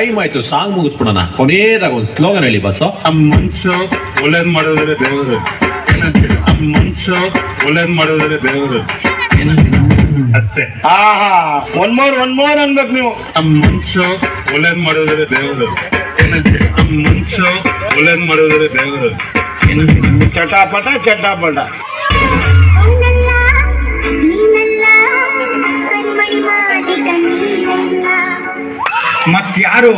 Time ಆಯ್ತು song ಮುಗಿಸ್ಬಿಡೋಣ. ಕೊನೆಯದಾಗ ಒಂದು slogan ಹೇಳಿ, ಬಸ್ಸು. ನಮ್ಮ ಮನ್ಸು ಒಳ್ಳೇದ್ ಮಾಡೋದ್ರೆ ದೇವರು. ನಮ್ಮ ಮನ್ಸು ಒಳ್ಳೇದ್ ಮಾಡೋದ್ರೆ ದೇವರು. ಅಷ್ಟೇ. ಆಹಾ ಒನ್ ಮೋರ್ ಒನ್ ಮೋರ್ ಅನ್ಬೇಕು ನೀವು. ನಮ್ಮ ಮನ್ಸು ಒಳ್ಳೇದ್ ಮಾಡೋದ್ರೆ ದೇವರು. ನಮ್ಮ ಮನ್ಸು ಒಳ್ಳೇದ್ ಮಾಡಿದ್ರೆ ದೇವರು. ಚಟಾಪಟ ಚಟಾಪಟ. মাতৃ আরও